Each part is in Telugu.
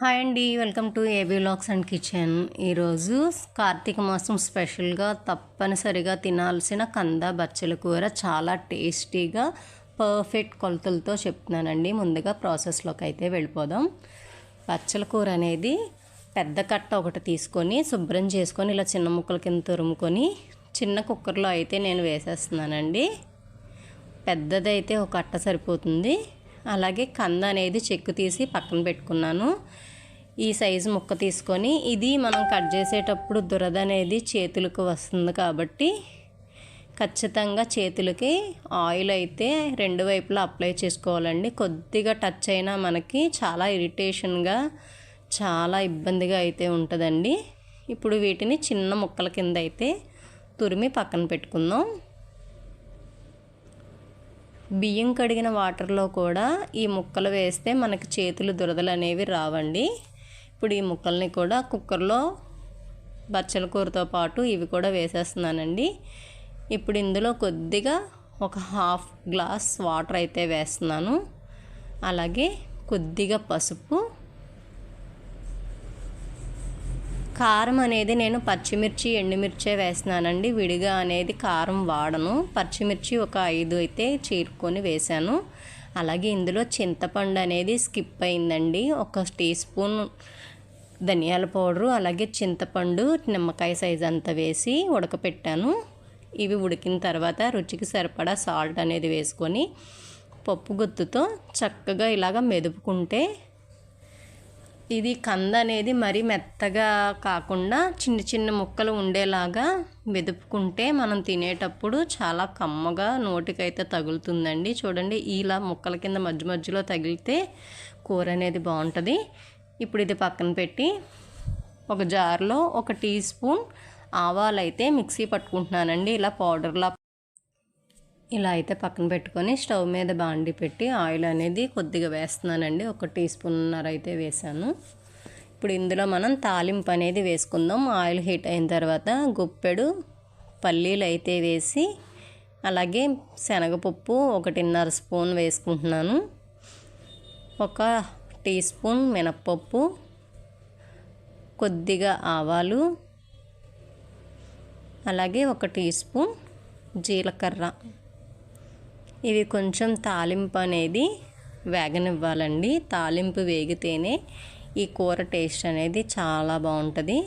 హాయ్ అండి welcome to AB lux and kitchen. ఈరోజు కార్తీక మాసం స్పెషల్గా తప్పనిసరిగా తినాల్సిన కంద బచ్చల కూర చాలా టేస్టీగా పర్ఫెక్ట్ కొలతలతో చెప్తున్నానండి. ముందుగా ప్రాసెస్లోకి అయితే వెళ్ళిపోదాం. బచ్చల కూర అనేది పెద్ద కట్ట ఒకటి తీసుకొని శుభ్రం చేసుకొని ఇలా చిన్న ముక్కల కింద తురుముకొని చిన్న కుక్కర్లో అయితే నేను వేసేస్తున్నానండి. పెద్దదైతే ఒక కట్ట సరిపోతుంది. అలాగే కంద అనేది చెక్కు తీసి పక్కన పెట్టుకున్నాను. ఈ సైజు ముక్క తీసుకొని ఇది మనం కట్ చేసేటప్పుడు దురద అనేది చేతులకు వస్తుంది కాబట్టి ఖచ్చితంగా చేతులకి ఆయిల్ అయితే రెండు వైపులా అప్లై చేసుకోవాలండి. కొద్దిగా టచ్ అయినా మనకి చాలా ఇరిటేషన్గా చాలా ఇబ్బందిగా అయితే ఉంటుందండి. ఇప్పుడు వీటిని చిన్న ముక్కల కింద అయితే తురిమి పక్కన పెట్టుకుందాం. బియ్యం కడిగిన వాటర్లో కూడా ఈ ముక్కలు వేస్తే మనకి చేతులు దురదలు అనేవి రావండి. ఇప్పుడు ఈ ముక్కల్ని కూడా కుక్కర్లో బచ్చల కూరతో పాటు ఇవి కూడా వేసేస్తున్నానండి. ఇప్పుడు ఇందులో కొద్దిగా ఒక హాఫ్ గ్లాస్ వాటర్ అయితే వేస్తున్నాను. అలాగే కొద్దిగా పసుపు కారం అనేది నేను పచ్చిమిర్చి ఎండుమిర్చే వేస్తున్నానండి విడిగా అనేది కారం వాడను. పచ్చిమిర్చి ఒక ఐదు అయితే చీరుకొని వేశాను. అలాగే ఇందులో చింతపండు అనేది స్కిప్ అయిందండి. ఒక టీ స్పూన్ ధనియాల పౌడరు అలాగే చింతపండు నిమ్మకాయ సైజ్ అంతా వేసి ఉడకపెట్టాను. ఇవి ఉడికిన తర్వాత రుచికి సరిపడా సాల్ట్ అనేది వేసుకొని పప్పు గుత్తుతో చక్కగా ఇలాగ మెదుపుకుంటే ఇది కంద అనేది మరీ మెత్తగా కాకుండా చిన్న చిన్న ముక్కలు ఉండేలాగా వెదుపుకుంటే మనం తినేటప్పుడు చాలా కమ్మగా నోటికైతే తగులుతుందండి. చూడండి ఇలా ముక్కల కింద మధ్య మధ్యలో తగిలితే కూర అనేది బాగుంటుంది. ఇప్పుడు ఇది పక్కన పెట్టి ఒక జార్లో ఒక టీ స్పూన్ ఆవాలు అయితే మిక్సీ పట్టుకుంటున్నానండి. ఇలా పౌడర్లా ఇలా అయితే పక్కన పెట్టుకొని స్టవ్ మీద బాండి పెట్టి ఆయిల్ అనేది కొద్దిగా వేస్తున్నానండి. ఒక టీ స్పూన్నర అయితే వేసాను ఇప్పుడు ఇందులో మనం తాలింపు అనేది వేసుకుందాం. ఆయిల్ హీట్ అయిన తర్వాత గుప్పెడు పల్లీలు అయితే వేసి అలాగే శనగపప్పు ఒకటిన్నర స్పూన్ వేసుకుంటున్నాను. ఒక టీ స్పూన్ మినప్పప్పు కొద్దిగా ఆవాలు అలాగే ఒక టీ స్పూన్ జీలకర్ర. ఇవి కొంచెం తాలింపు అనేది వేగనివ్వాలండి. తాలింపు వేగితేనే ఈ కూర టేస్ట్ అనేది చాలా బాగుంటుంది.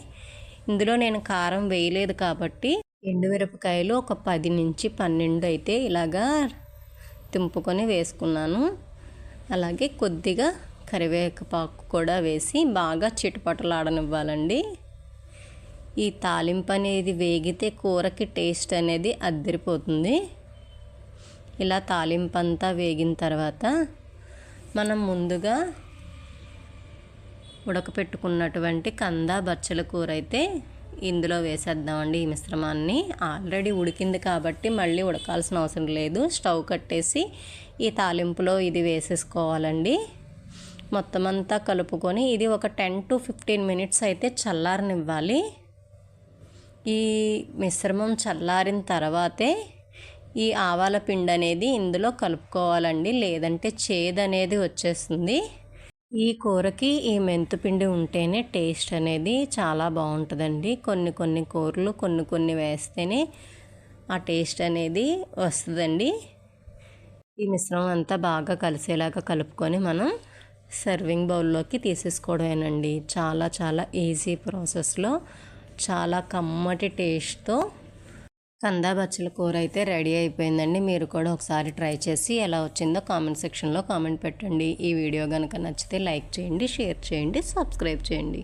ఇందులో నేను కారం వేయలేదు కాబట్టి ఎండుమిరపకాయలు ఒక పది నుంచి పన్నెండు అయితే ఇలాగా తింపుకొని వేసుకున్నాను. అలాగే కొద్దిగా కరివేపాకు కూడా వేసి బాగా చిటపటలాడనివ్వాలండి. ఈ తాలింపు అనేది వేగితే కూరకి టేస్ట్ అనేది అద్దరిపోతుంది. ఇలా తాలింపు అంతా వేగిన తర్వాత మనం ముందుగా ఉడకపెట్టుకున్నటువంటి కంద బచ్చల కూర అయితే ఇందులో వేసేద్దామండి ఈ మిశ్రమాన్ని. ఆల్రెడీ ఉడికింది కాబట్టి మళ్ళీ ఉడకాల్సిన అవసరం లేదు. స్టవ్ కట్టేసి ఈ తాలింపులో ఇది వేసేసుకోవాలండి. మొత్తం అంతా కలుపుకొని ఇది ఒక టెన్ టు ఫిఫ్టీన్ మినిట్స్ అయితే చల్లారనివ్వాలి. ఈ మిశ్రమం చల్లారిన తర్వాతే ఈ ఆవాల పిండి అనేది ఇందులో కలుపుకోవాలండి. లేదంటే చేదు అనేది వచ్చేస్తుంది. ఈ కూరకి ఈ మెంతుపిండి ఉంటేనే టేస్ట్ అనేది చాలా బాగుంటుందండి. కొన్ని కొన్ని కూరలు కొన్ని కొన్ని వేస్తేనే ఆ టేస్ట్ అనేది వస్తుందండి. ఈ మిశ్రమం అంతా బాగా కలిసేలాగా కలుపుకొని మనం సర్వింగ్ బౌల్లోకి తీసేసుకోవడమేనండి. చాలా చాలా ఈజీ ప్రాసెస్లో చాలా కమ్మటి టేస్ట్తో కందా బచ్చల కూర అయితే రెడీ అయిపోయిందండి. మీరు కూడా ఒకసారి ట్రై చేసి ఎలా వచ్చిందో కామెంట్ సెక్షన్లో కామెంట్ పెట్టండి. ఈ వీడియో కనుక నచ్చితే లైక్ చేయండి షేర్ చేయండి సబ్స్క్రైబ్ చేయండి.